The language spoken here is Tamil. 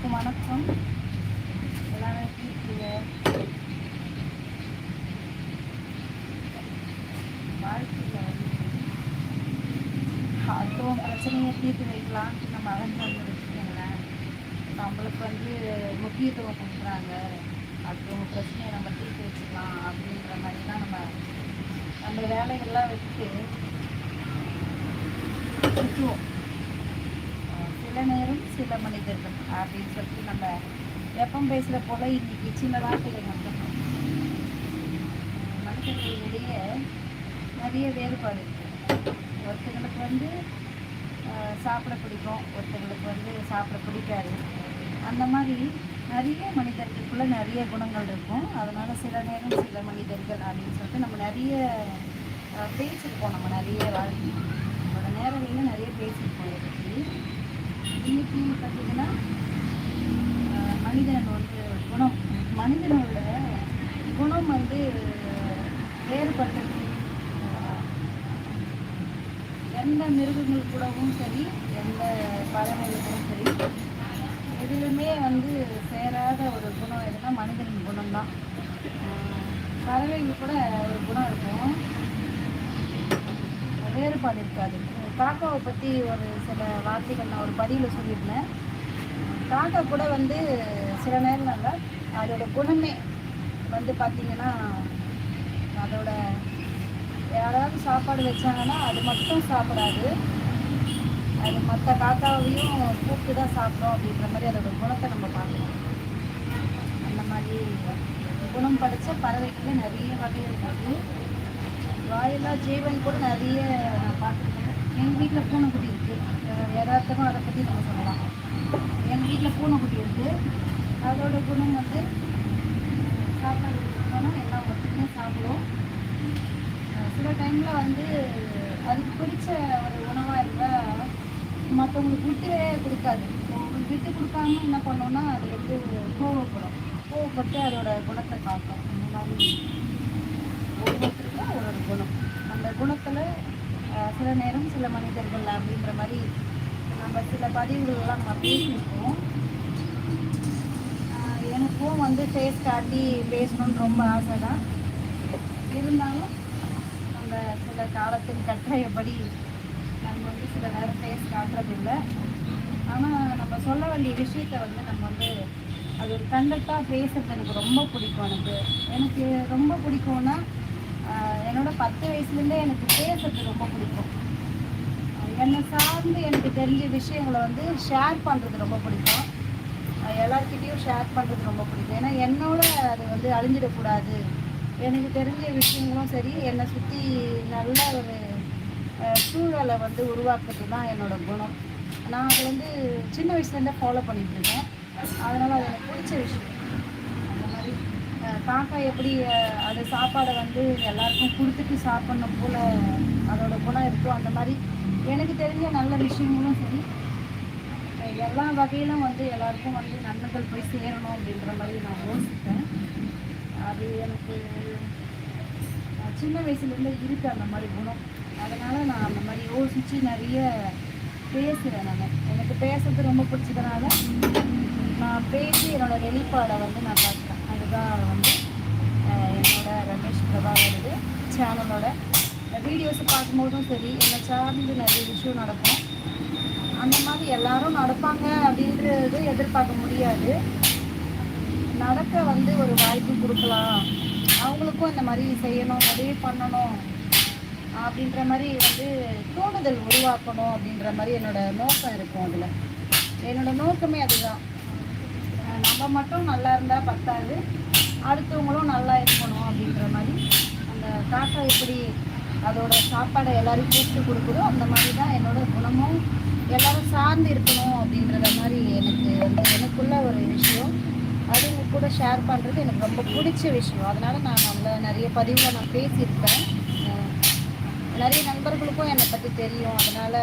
எல்லாருக்கும் வணக்கம். எல்லாரும் எப்படி இருக்கீங்க? வாழ்க்கையில் அதுவும் பிரச்சனையை தீர்த்து வைக்கலான்ட்டு நம்ம அகன்று வந்து வச்சுக்கோங்களேன் நம்மளுக்கு வந்து முக்கியத்துவம் கொடுக்குறாங்க. அடுத்தவங்க பிரச்சனையை நம்ம தீர்த்து வச்சுக்கலாம் அப்படின்ற மாதிரி தான் நம்ம நம்ம வேலைகள்லாம் வச்சுட்டு சுற்றுவோம். சில நேரம் சில மனிதர்கள் அப்படின்னு சொல்லிட்டு நம்ம எப்போ பேசுகிற போல இன்னைக்கு சின்ன வார்த்தைகள் மட்டும் மனிதர்களிடையே நிறைய வேறுபாடு இருக்குது ஒருத்தங்களுக்கு வந்து சாப்பிட பிடிக்கும் ஒருத்தங்களுக்கு வந்து சாப்பிட பிடிக்காது. அந்த மாதிரி நிறைய மனிதர்களுக்குள்ளே நிறைய குணங்கள் இருக்கும். அதனால் சில நேரம் சில மனிதர்கள் அப்படின்னு சொல்லிட்டு நம்ம நிறைய பேசியிருப்போம் நம்ம நிறைய வாழ்க்கை நம்மளோட நேரங்களில் நிறைய பேசியிருப்போம் இதை பற்றி இன்னைக்கு பார்த்தீங்கன்னா அஹ், மனிதன் வந்து குணம் மனிதனோட குணம் வந்து வேறுபட்டது. எந்த மிருகங்கள் கூடவும் சரி எந்த பறவைகளுக்கும் சரி எதுலுமே வந்து சேராத ஒரு குணம் எதுனா மனிதனின் குணம்தான். பறவைகள் கூட ஒரு குணம் இருக்கும். வேறுபாடு இருக்காது. காக்காவை பற்றி ஒரு சில வார்த்தைகள் நான் ஒரு பதிவில் சொல்லியிருந்தேன். காக்கா கூட வந்து சில நேரம் இல்லை அதோட குணமே வந்து பார்த்தீங்கன்னா அதோட யாராவது சாப்பாடு வச்சாங்கன்னா அது மட்டும் சாப்பிடாது. அது மற்ற காக்காவையும் கூப்பிட்டு தான் சாப்பிடும் அப்படின்ற மாதிரி அதோட குணத்தை நம்ம பார்க்கலாம். அந்த மாதிரி குணம் படித்த பறவைக்குமே நிறைய வகை இருக்காது வாயில்லா ஜீவன் கூட நிறைய நான் பார்த்துருக்கேன். எங்கள் வீட்டில் பூனைக்குட்டி இருக்குது யதார்த்தமாக அதை பற்றி நம்ம சொல்லலாம். எங்கள் வீட்டில் பூனைக்குட்டி இருக்குது அதோட குணம் வந்து சாப்பாடு கொடுக்கணும் எல்லாம் ஒற்றுமே சாப்பிடும் சில டைமில் வந்து அதுக்கு பிடிச்ச ஒரு உணவாக இருந்தால் மற்றவங்களுக்கு விட்டுவே கொடுக்காது. உங்களுக்கு விட்டு கொடுக்காம என்ன பண்ணோம்னா அது வந்து கோவப்படும். கோவப்பட்டு அதோட குணத்தை காட்டும். அந்த மாதிரி ஒவ்வொருத்தருக்கும் ஒரு குணம். அந்த குணத்தில் சில நேரம் சில மனிதர்கள் அப்படின்ற மாதிரி நம்ம சில பதிவுகள்லாம் நம்ம பேசியிருக்கோம் வந்து ஃபேஸ் காட்டி பேசணும்னு ரொம்ப ஆசை தான் இருந்தாலும் நம்ம சில காலத்தின் கட்டாயப்படி நம்ம வந்து சில நேரம் ஃபேஸ் காட்டுறதில்லை. ஆனால் நம்ம சொல்ல வேண்டிய விஷயத்த வந்து நம்ம வந்து அது ஒரு கண்டக்டாக பேசுறது எனக்கு ரொம்ப பிடிக்கும் எனக்கு. எனக்கு ரொம்ப பிடிக்கும்னா என்னோட பத்து வயசுலேருந்தே எனக்கு பேசுறது ரொம்ப பிடிக்கும். என்னை சார்ந்து எனக்கு தெரிஞ்ச விஷயங்களை வந்து ஷேர் பண்ணுறது ரொம்ப பிடிக்கும். ஆஹ் ஷேர் பண்ணுறது ரொம்ப பிடிக்கும். ஏன்னா என்னோட அது வந்து அழிஞ்சிடக்கூடாது. எனக்கு தெரிஞ்ச விஷயங்களும் சரி என்னை சுற்றி நல்ல ஒரு சூழலை வந்து உருவாக்குறது தான் என்னோட குணம். நான் அதை வந்து சின்ன வயசுலேருந்தே ஃபாலோ பண்ணிகிட்ருக்கேன் அதனால் அது எனக்கு பிடிச்ச விஷயம். அந்த மாதிரி காக்கா எப்படி அது சாப்பாடை வந்து எல்லாருக்கும் கொடுத்துட்டு சாப்பிட்ணும் போல அதோட குணம் இருக்கோ அந்த மாதிரி எனக்கு தெரிஞ்ச நல்ல விஷயங்களும் சரி. எல்லா வகையிலும் வந்து எல்லாருக்கும் வந்து நன்மைகள் போய் சேரணும் அப்படின்ற மாதிரி நான் யோசிப்பேன். அது எனக்கு சின்ன வயசுலேருந்தே இருக்கு அந்த மாதிரி குணம். அதனால் நான் அந்த மாதிரி யோசித்து நிறைய பேசுகிறேன் நான். எனக்கு பேசுறது ரொம்ப பிடிச்சதுனால நான் பேசி என்னோட வெளிப்பாடை வந்து நான் பார்க்குறேன் அதுதான் வந்து என்னோட ரமேஷ் பிரபாகரது சேனலோட வீடியோஸை பார்க்கும்போதும் சரி என்னை சார்ந்து நிறைய விஷயம் நடக்கும். அந்த மாதிரி எல்லாரும் நடப்பாங்க அப்படின்றது எதிர்பார்க்க முடியாது. நடக்க வந்து ஒரு வாய்ப்பு கொடுக்கலாம். அவங்களுக்கும் இந்த மாதிரி செய்யணும் உதவி பண்ணணும் அப்படின்ற மாதிரி வந்து தூண்டுதல் உருவாக்கணும் அப்படின்ற மாதிரி என்னோட நோக்கம் இருக்கும் அதில். என்னோட நோக்கமே அதுதான். நம்ம மட்டும் நல்லா இருந்தால் பத்தாது. அடுத்தவங்களும் நல்லா இருக்கணும் அப்படின்ற மாதிரி அந்த காக்கா எப்படி அதோட சாப்பாடை எல்லாரும் கூப்பிட்டு கொடுக்குதோ அந்த மாதிரி தான் என்னோட குணமும் எல்லாரும் சார்ந்து இருக்கணும் அப்படின்றத மாதிரி எனக்கு வந்து எனக்குள்ள ஒரு விஷயம். அது உங்க கூட ஷேர் பண்ணுறது எனக்கு ரொம்ப பிடிச்ச விஷயம். அதனால நான் நல்ல நிறைய பதிவில் நான் பேசியிருப்பேன் நிறைய நண்பர்களுக்கும் என்னை பற்றி தெரியும். அதனால்